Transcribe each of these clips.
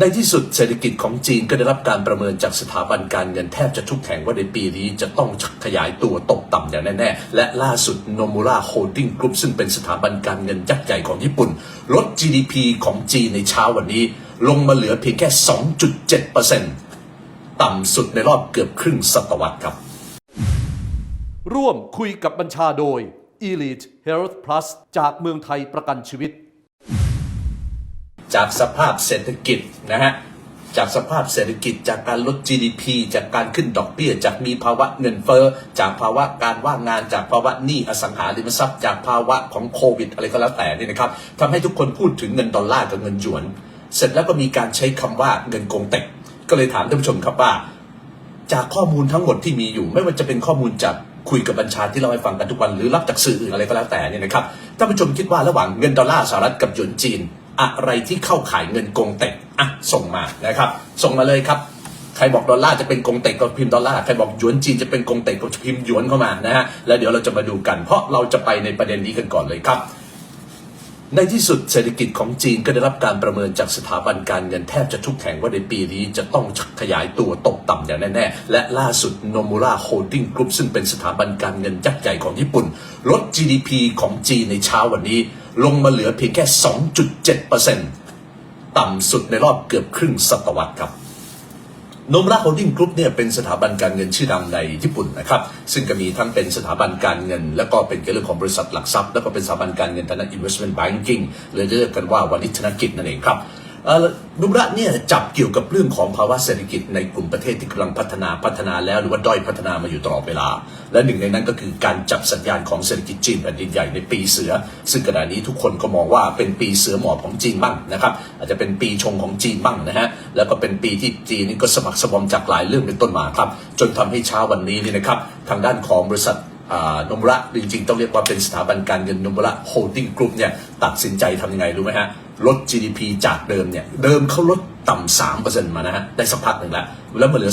ในที่สุดเศรษฐกิจของจีนก็ได้รับการประเมินจากสถาบันการเงินแทบจะทุกแห่งว่าในปีนี้จะต้องขยายตัวตกต่ำอย่างแน่ๆ และล่าสุดโนมูระโฮลดิ้งกรุ๊ปซึ่งเป็นสถาบันการเงินยักษ์ใหญ่ของญี่ปุ่น ลด GDP ของจีนในเช้าวันนี้ ลงมาเหลือเพียงแค่ 2.7%ต่ำสุดในรอบเกือบครึ่งศตวรรษครับ ร่วมคุยกับบัญชาโดย Elite Health Plus จากเมืองไทยประกันชีวิต จากสภาพเศรษฐกิจนะฮะจากสภาพเศรษฐกิจจากการลด GDP จากการขึ้นดอกเบี้ย จากมีภาวะเงินเฟ้อจากภาวะการว่างงาน จากภาวะหนี้อสังหาริมทรัพย์ จากภาวะของโควิด อะไรก็แล้วแต่นี่นะครับทำให้ทุกคนพูดถึงเงินดอลลาร์กับเงินหยวน เสร็จแล้วก็มีการใช้คำว่าเงินกงเต็กก็เลยถามท่านผู้ชมครับว่า จากข้อมูลทั้งหมดที่มีอยู่ ไม่ว่าจะเป็นข้อมูลจากคุยกับบัญชาที่เราให้ฟังกันทุกวันหรือรับจากสื่ออื่นอะไรก็แล้วแต่เนี่ยนะครับท่านผู้ชมคิดว่าระหว่างเงินดอลลาร์สหรัฐกับหยวนจีน อะไรที่เข้าขายเงินกงเต็กอะส่งมานะครับ ส่งมาเลยครับ ใครบอกดอลลาร์จะเป็นกงเต็กก็พิมพ์ดอลลาร์ใครบอกหยวนจีนจะเป็นกงเต็กก็พิมพ์หยวนเข้ามานะฮะแล้วเดี๋ยวเราจะมาดูกัน เพราะเราจะไปในประเด็นนี้กันก่อนเลยครับ ในที่สุดเศรษฐกิจของจีนก็ได้รับการประเมินจากสถาบันการเงินแทบจะทุกแห่งว่าในปีนี้จะต้องขยายตัวตกต่ำอย่างแน่ๆและล่าสุดโนมูระโฮลดิ้งกรุ๊ปซึ่งเป็นสถาบันการเงินยักษ์ใหญ่ของญี่ปุ่น ลด GDP ของจีนในเช้าวันนี้ ลงมาเหลือเพียงแค่ 2.7%ต่ำสุดในรอบเกือบครึ่งศตวรรษครับโนมระโฮลดิ้งกรุ๊ปเนี่ยเป็นสถาบันการเงินชื่อดังในญี่ปุ่นนะครับ ซึ่งก็มีทั้งเป็นสถาบันการเงิน แล้วก็เป็นเรื่องของบริษัทหลักทรัพย์ แล้วก็เป็นสถาบันการเงินทางด้าน investment banking เลยเรียกกันว่าวานิชธนกิจนั่นเองครับ นุมระเนี่ยจับเกี่ยวกับเรื่องของภาวะเศรษฐกิจในกลุ่มประเทศที่กำลังพัฒนาพัฒนาแล้วหรือว่าด้อยพัฒนามาอยู่ตลอดเวลา และหนึ่งในนั้นก็คือการจับสัญญาณของเศรษฐกิจจีนแผ่นดินใหญ่ในปีเสือ ซึ่งขณะนี้ทุกคนก็มองว่าเป็นปีเสือหมอบของจีนบ้างนะครับอาจจะเป็นปีชงของจีนบ้างนะฮะแล้วก็เป็นปีที่จีนนี่ก็สมัครสมอมจากหลายเรื่องเป็นต้นมาครับจนทำให้เช้าวันนี้นี่นะครับทางด้านของบริษัทนมระจริงๆ ต้องเรียกว่าเป็นสถาบันการเงินนมระโฮลดิ้งกรุ๊ปเนี่ยตัดสินใจทำยังไงรู้ไหมฮะ ลด GDP จากเดิมเนี่ยเดิมเขาลดต่ำสามเปอร์เซ็นต์มานะฮะได้สักพักหนึ่งแล้วแล้วมาเหลือ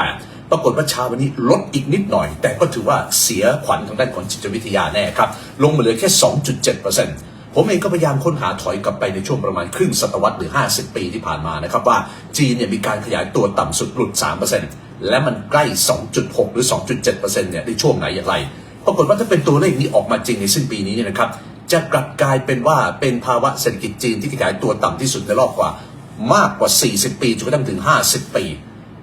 2.8 ปรากฏว่าเช้าวันนี้ลดอีกนิดหน่อย แต่ก็ถือว่าเสียขวัญทางด้านของจิตวิทยาแน่ครับ ลงมาเหลือแค่ 2.7%ผมเองก็พยายามค้นหาถอยกลับไปในช่วงประมาณครึ่งศตวรรษหรือ 50 ปีที่ผ่านมานะครับว่าจีนเนี่ยมีการขยายตัวต่ำสุดหลุด 3%และมันใกล้ 2.6 หรือ 2.7%เนี่ยในช่วงไหนอย่างไร ปรากฏว่าถ้าเป็นตัวเลขนี้ออกมาจริงในสิ้นปีนี้เนี่ยนะครับ จะกลับกลายเป็นว่าเป็นภาวะเศรษฐกิจจีนที่ขยายตัวต่ำที่สุดในรอบกว่ามากกว่า 40 ปีจนกระทั่งถึง 50 ปี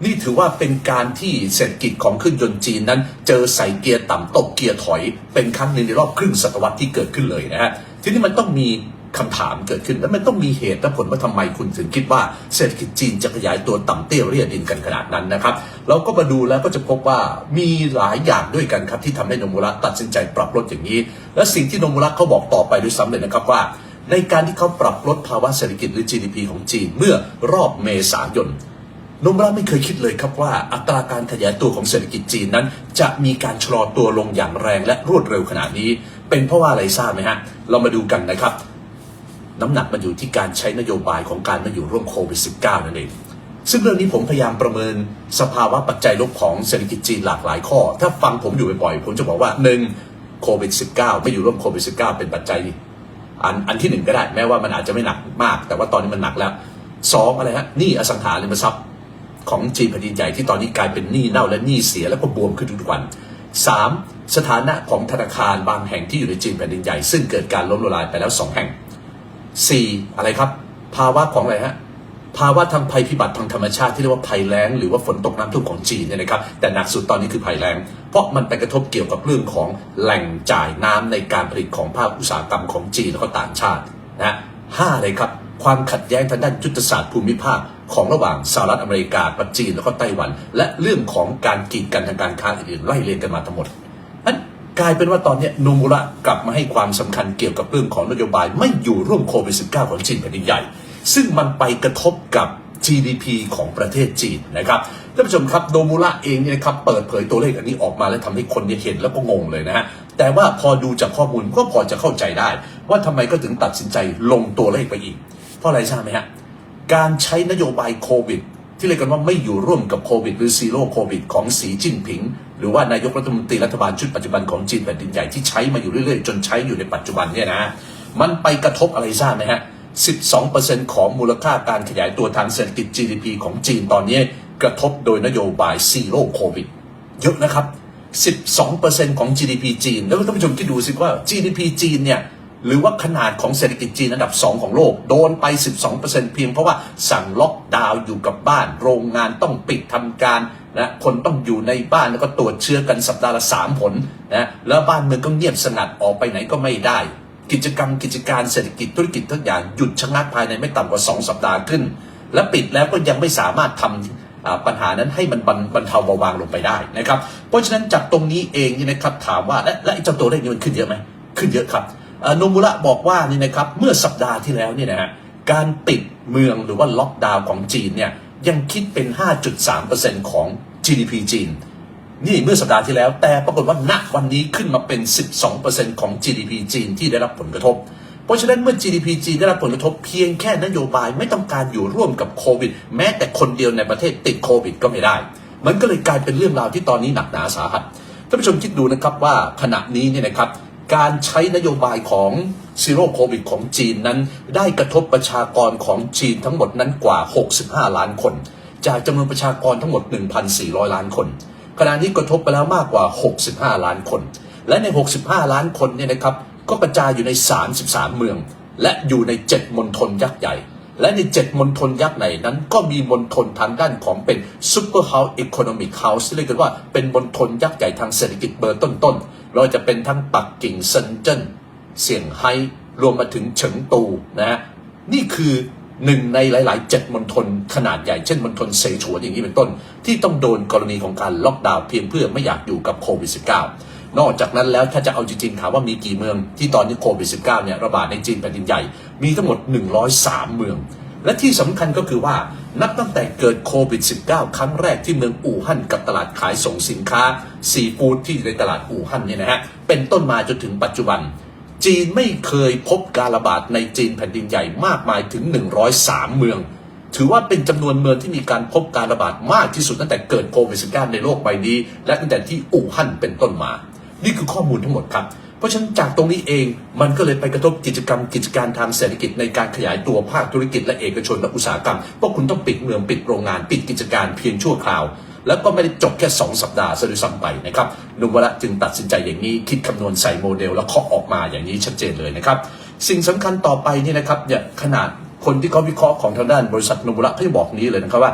นี่ถือว่าเป็นการที่เศรษฐกิจของเครื่องยนต์จีนนั้น เจอใส่เกียร์ต่ำตกเกียร์ถอย เป็นครั้งหนึ่งในรอบครึ่งศตวรรษที่เกิดขึ้นเลยนะฮะทีนี้มันต้องมี คำถามเกิดขึ้นแล้วมันต้องมีเหตุและผลว่าทำไมคุณถึงคิดว่าเศรษฐกิจจีนจะขยายตัวต่ำเตี้ยเรียดินกันขนาดนั้นนะครับ เราก็มาดูแล้วก็จะพบว่ามีหลายอย่างด้วยกันครับที่ทำให้นมุระตัดสินใจปรับลดอย่างนี้ และสิ่งที่นมุระเขาบอกต่อไปด้วยซ้ำเลยนะครับว่า ในการที่เขาปรับลดภาวะเศรษฐกิจหรือ GDP ของจีนเมื่อรอบเมษายนนมระไม่เคยคิดเลยครับว่า อัตราการขยายตัวของเศรษฐกิจจีนนั้น จะมีการชะลอตัวลงอย่างแรงและรวดเร็วขนาดนี้ เป็นเพราะว่าอะไรทราบไหมฮะ เรามาดูกันนะครับ น้ำหนักมันอยู่ที่การใช้นโยบายของการมาอยู่ร่วมโควิด -19 นั่นเอง ซึ่งเรื่องนี้ผมพยายามประเมินสภาวะปัจจัยลบของเศรษฐกิจจีนหลากหลายข้อ ถ้าฟังผมอยู่บ่อยๆ ผมจะบอกว่าหนึ่งโควิด -19 ไม่อยู่ร่วมโควิด -19 เป็นปัจจัยอันอันที่หนึ่งก็ได้ แม้ว่ามันอาจจะไม่หนักมาก แต่ว่าตอนนี้มันหนักแล้วสองอะไรฮะหนี้อสังหาริมทรัพย์ของจีนแผ่นดินใหญ่ที่ตอนนี้กลายเป็นหนี้เน่าและหนี้เสียแล้วก็บวมขึ้นทุกวันสามสถานะของธนาคารบางแห่งที่อยู่ในจีนแผ่นดินใหญ่ ซึ่งเกิดการล้มละลายไปแล้วสองแห่ง สี่อะไรครับ ภาวะของอะไรฮะภาวะทางภัยพิบัติทางธรรมชาติที่เรียกว่าภัยแล้งหรือว่าฝนตกน้ำท่วมของจีนเนี่ยนะครับแต่หนักสุดตอนนี้คือภัยแล้ง เพราะมันไปกระทบเกี่ยวกับเรื่องของแหล่งจ่ายน้ำในการผลิตของภาคอุตสาหกรรมของจีนแล้วก็ต่างชาตินะห้าเลยครับความขัดแย้งทางด้านยุทธศาสตร์ภูมิภาค ของระหว่างสหรัฐอเมริกากับจีนแล้วก็ไต้หวัน และเรื่องของการกีดกันทางการค้าอื่นๆไล่เรียงกันมาทั้งหมด กลายเป็นว่าตอนนี้โนมุระกลับมาให้ความสำคัญเกี่ยวกับเรื่องของนโยบาย ไม่อยู่ร่วมโควิด -19 ของจีนแผ่นดินใหญ่ ซึ่งมันไปกระทบกับ GDP ของประเทศจีนนะครับท่านผู้ชมครับโนมุระเองเนี่ยนะครับเปิดเผยตัวเลขอันนี้ออกมาแล้วทำให้คนเนี่ยเห็นแล้วก็งงเลยนะฮะแต่ว่าพอดูจากข้อมูลก็พอจะเข้าใจได้ ว่าทำไมก็ถึงตัดสินใจลงตัวเลขไปอีก เพราะอะไรทราบไหมฮะการใช้นโยบายโควิด ที่เรียกกันว่าไม่อยู่ร่วมกับโควิด หรือซีโร่โควิด ของสีจิ้นผิง หรือว่านายกรัฐมนตรีรัฐบาลชุดปัจจุบันของจีนแผ่นดินใหญ่ที่ใช้มาอยู่เรื่อยๆ จนใช้อยู่ในปัจจุบันเนี่ยนะ มันไปกระทบอะไรทราบไหมฮะ 12%ของมูลค่าการขยายตัวทางเศรษฐกิจ GDP ของจีนตอนนี้กระทบโดยนโยบายซีโร่โควิดเยอะนะครับ 12%ของ GDP จีน แล้วท่านผู้ชมคิดดูสิว่า GDP จีนเนี่ย หรือว่าขนาดของเศรษฐกิจจีนอันดับ 2 ของโลก โดนไป 12%เพียงเพราะว่าสั่งล็อกดาวน์อยู่กับบ้าน โรงงานต้องปิดทำการนะคนต้องอยู่ในบ้านแล้วก็ตรวจเชื้อกันสัปดาห์ละ3ผลนะแล้วบ้านเมืองก็เงียบสงัดออกไปไหนก็ไม่ได้ กิจกรรมกิจการเศรษฐกิจธุรกิจทุกอย่างหยุดชะงักภายในไม่ต่ำกว่า 2 สัปดาห์ขึ้น และปิดแล้วก็ยังไม่สามารถทำอ่าปัญหานั้นให้มันบรรเทาเบาบางลงไปได้นะครับ เพราะฉะนั้นจากตรงนี้เองนี่นะครับถามว่าและและไอ้เจ้าตัวเลขนี้มันขึ้นเยอะไหมขึ้นเยอะครับ โนมุระบอกว่านี่นะครับเมื่อสัปดาห์ที่แล้วนี่นะฮะการปิดเมืองหรือว่าล็อกดาวน์ของจีนเนี่ยยังคิดเป็น 5.3%ของ GDP จีน นี่เมื่อสัปดาห์ที่แล้ว แต่ปรากฏว่าณวันนี้ขึ้นมาเป็น 12%ของ GDP จีนที่ได้รับผลกระทบ เพราะฉะนั้นเมื่อ GDP จีนได้รับผลกระทบเพียงแค่นโยบายไม่ต้องการอยู่ร่วมกับโควิด แม้แต่คนเดียวในประเทศติดโควิดก็ไม่ได้ มันก็เลยกลายเป็นเรื่องราวที่ตอนนี้หนักหนาสาหัสท่านผู้ชมคิดดูนะครับว่าขณะนี้เนี่ยนะครับ การใช้นโยบายของซีโร่โควิดของจีนนั้น ได้กระทบประชากรของจีนทั้งหมดนั้นกว่า 65 ล้านคน จากจำนวนประชากรทั้งหมด 1,400 ล้านคน ขณะนี้กระทบไปแล้วมากกว่า 65 ล้านคน และใน 65 ล้านคนเนี่ยนะครับ ก็กระจายอยู่ใน 33 เมือง และอยู่ใน 7 มณฑลยักษ์ใหญ่ และใน 7 มณฑลยักษ์ใหญ่นั้น ก็มีมณฑลทางด้านของเป็น Super House Economic House ที่เรียกกันว่าเป็นมณฑลยักษ์ใหญ่ทางเศรษฐกิจเบอร์ต้นๆเราจะเป็นทั้งปักกิ่งเซินเจิ้นเซี่ยงไฮ้รวมมาถึงเฉิงตูนะฮะนี่คือหนึ่งในหลายๆ 7 มณฑลขนาดใหญ่ เช่นมณฑลเซฉวนอย่างนี้เป็นต้น ที่ต้องโดนกรณีของการล็อกดาวน์เพียงเพื่อไม่อยากอยู่กับโควิด -19 นอกจากนั้นแล้วถ้าจะเอาจริงๆถามว่ามีกี่เมืองที่ตอนนี้โควิด -19 เนี่ยระบาดในจีนแผ่นดินใหญ่ มีทั้งหมด 103 เมือง และที่สำคัญก็คือว่านับตั้งแต่เกิดโควิด -19 ครั้งแรกที่เมืองอู่ฮั่นกับตลาดขายส่งสินค้าซีฟู้ดที่ในตลาดอู่ฮั่นเนี่ยนะฮะเป็นต้นมาจนถึงปัจจุบัน จีนไม่เคยพบการระบาดในจีนแผ่นดินใหญ่มากมายถึง 103 เมืองถือว่าเป็นจำนวนเมืองที่มีการพบการระบาดมากที่สุดตั้งแต่เกิดโควิด -19 ในโลกใบนี้ และตั้งแต่ที่อู่ฮั่นเป็นต้นมา นี่คือข้อมูลทั้งหมดครับ เพราะฉะนั้นจากตรงนี้เองมันก็เลยไปกระทบกิจกรรมกิจการทางเศรษฐกิจในการขยายตัวภาคธุรกิจและเอกชนและอุตสาหกรรมเพราะคุณต้องปิดเมืองปิดโรงงานปิดกิจการเพียงชั่วคราว แล้วก็ไม่ได้จบแค่ 2 สัปดาห์ซะด้วยซ้ำไปนะครับนุวระจึงตัดสินใจอย่างนี้คิดคำนวณใส่โมเดล แล้วเคาะออกมาอย่างนี้ชัดเจนเลยนะครับสิ่งสำคัญต่อไปนี่นะครับเนี่ยขนาดคนที่เขาวิเคราะห์ของทางด้านบริษัทนุวระเขาบอกนี้เลยนะครับว่า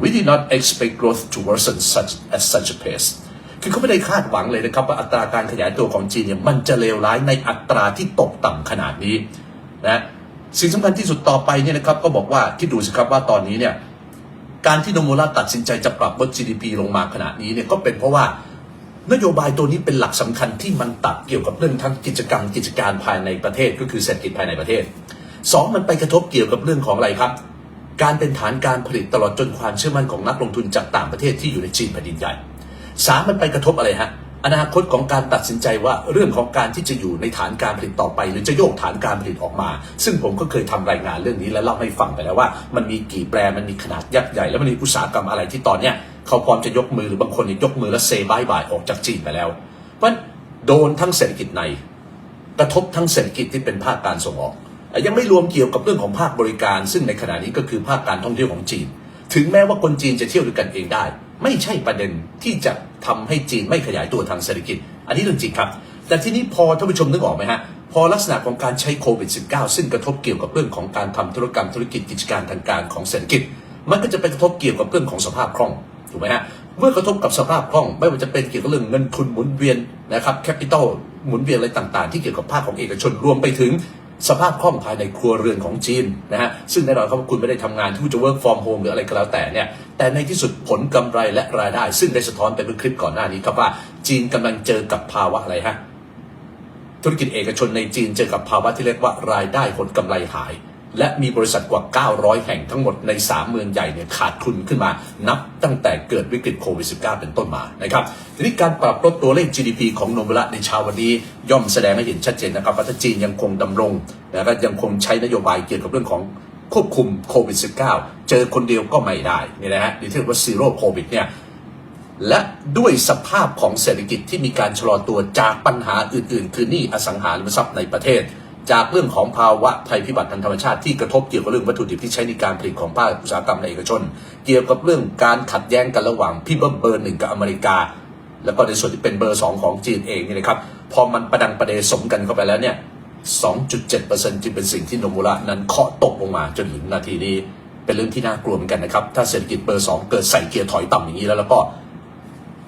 we did not expect growth to worsen such at such a pace คือเขาไม่ได้คาดหวังเลยนะครับว่าอัตราการขยายตัวของจีนเนี่ยมันจะเลวร้ายในอัตราที่ตกต่ำขนาดนี้นะสิ่งสำคัญที่สุดต่อไปเนี่ยนะครับก็บอกว่าคิดดูสิครับว่าตอนนี้เนี่ยการที่โนมูระตัดสินใจจะปรับลด GDP ลงมาขนาดนี้เนี่ยก็เป็นเพราะว่านโยบายตัวนี้เป็นหลักสำคัญที่มันตัดเกี่ยวกับเรื่องทั้งกิจกรรมกิจการภายในประเทศก็คือเศรษฐกิจภายในประเทศสองมันไปกระทบเกี่ยวกับเรื่องของอะไรครับ การเป็นฐานการผลิตตลอดจนความเชื่อมั่นของนักลงทุนจากต่างประเทศที่อยู่ในจีนแผ่นดินใหญ่ สามมันไปกระทบอะไรฮะอนาคตของการตัดสินใจว่าเรื่องของการที่จะอยู่ในฐานการผลิตต่อไป หรือจะโยกฐานการผลิตออกมา ซึ่งผมก็เคยทำรายงานเรื่องนี้และเล่าให้ฟังไปแล้วว่า มันมีกี่แบรมันมีขนาดยักษ์ใหญ่ แล้วมันมีอุตสาหกรรมอะไรที่ตอนเนี้ยเขาพร้อมจะยกมือหรือบางคนยกมือแล้วเซบายบายออกจากจีนไปแล้วเพราะฉะนั้นโดนทั้งเศรษฐกิจใน กระทบทั้งเศรษฐกิจที่เป็นภาคการส่งออก ยังไม่รวมเกี่ยวกับเรื่องของภาคบริการ ซึ่งในขณะนี้ก็คือภาคการท่องเที่ยวของจีน ถึงแม้ว่าคนจีนจะเที่ยวด้วยกันเองได้ ไม่ใช่ประเด็นที่จะทำให้จีนไม่ขยายตัวทางเศรษฐกิจ อันนี้เรื่องจริงครับ แต่ที่นี้พอท่านผู้ชมนึกออกไหมฮะพอลักษณะของการใช้โควิด -19 ซึ่งกระทบเกี่ยวกับเรื่องของการทำธุรกรรมธุรกิจกิจการทางการของเศรษฐกิจ มันก็จะไปกระทบเกี่ยวกับเรื่องของสภาพคล่องถูกไหมฮะเมื่อกระทบกับสภาพคล่อง ไม่ว่าจะเป็นเกี่ยวกับเรื่องเงินทุนหมุนเวียนนะครับแคปิตอลหมุนเวียนอะไรต่างๆ ที่เกี่ยวกับภาคของเอกชนรวมไปถึง สภาพคล่องภายในครัวเรือนของจีนนะฮะซึ่งแน่นอนครับว่าคุณไม่ได้ทำงานที่จะ work from home หรืออะไรก็แล้วแต่เนี่ยแต่ในที่สุดผลกำไรและรายได้ ซึ่งได้สะท้อนไปเป็นคลิปก่อนหน้านี้ครับว่าจีนกำลังเจอกับภาวะอะไรฮะธุรกิจเอกชนในจีนเจอกับภาวะที่เรียกว่ารายได้ผลกำไรหาย และมีบริษัทกว่า 900 แห่งทั้งหมดใน 3 เมืองใหญ่เนี่ยขาดทุนขึ้นมา นับตั้งแต่เกิดวิกฤตโควิด -19 เป็นต้นมานะครับทีนี้การปรับลดตัวเลข GDP ของโนบุระในเช้าวันนี้ย่อมแสดงให้เห็นชัดเจนนะครับว่าถ้าจีนยังคงดำรงและก็ยังคงใช้นโยบายเกี่ยวกับเรื่องของควบคุมโควิด -19 เจอคนเดียวก็ไม่ได้นี่นะฮะหรือที่เรียกว่าซีโร่โควิดเนี่ยและด้วยสภาพของเศรษฐกิจที่มีการชะลอตัวจากปัญหาอื่น ๆ คือหนี้อสังหาริมทรัพย์ในประเทศ จากเรื่องของภาวะภัยพิบัติทางธรรมชาติที่กระทบเกี่ยวกับเรื่องวัตถุดิบที่ใช้ในการผลิตของภาคอุตสาหกรรมในเอกชน เกี่ยวกับเรื่องการขัดแย้งกันระหว่างพี่เบิ้มเบอร์หนึ่งกับอเมริกา แล้วก็ในส่วนที่เป็นเบอร์สองของจีนเองนี่นะครับพอมันประดังประเดสมกันเข้าไปแล้วเนี่ย 2.7%จึงเป็นสิ่งที่โนมูระนั้นเคาะตกลงมาจนถึงนาทีนี้ เป็นเรื่องที่น่ากลัวเหมือนกันนะครับถ้าเศรษฐกิจเบอร์สองเกิดใส่เกียร์ถอยต่ำอย่างนี้แล้วแล้วก็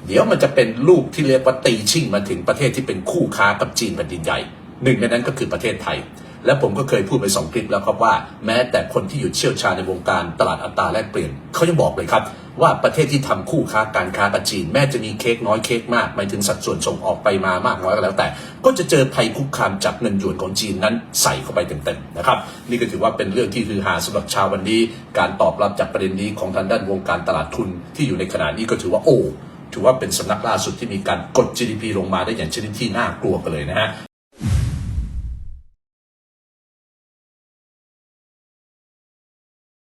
เดี๋ยวมันจะเป็นลูกที่เรียกว่าตีชิ่งมาถึงประเทศที่เป็นคู่ค้ากับจีนแผ่นดินใหญ่ หนึ่งในนั้นก็คือประเทศไทย และผมก็เคยพูดไปสองคลิปแล้วครับว่า แม้แต่คนที่อยู่เชี่ยวชาญในวงการตลาดอัตราแลกเปลี่ยนเขายังบอกเลยครับ ว่าประเทศที่ทำคู่ค้าการค้ากับจีน แม้จะมีเค้กน้อยเค้กมากหมายถึงสัดส่วนส่งออกไปมามากน้อยก็แล้วแต่ ก็จะเจอภัยคุกคามจากเงินหยวนของจีนนั้นใส่เข้าไปเต็มๆนะครับนี่ก็ถือว่าเป็นเรื่องที่คือหาสำหรับชาววันนี้ การตอบรับจากประเด็นนี้ของทางด้านวงการตลาดทุนที่อยู่ในขณะนี้ก็ถือว่าโอ้ถือว่าเป็นสำนักล่าสุดที่มีการกด GDP ลงมาได้อย่างชนิดที่น่ากลัวกันเลยนะฮะ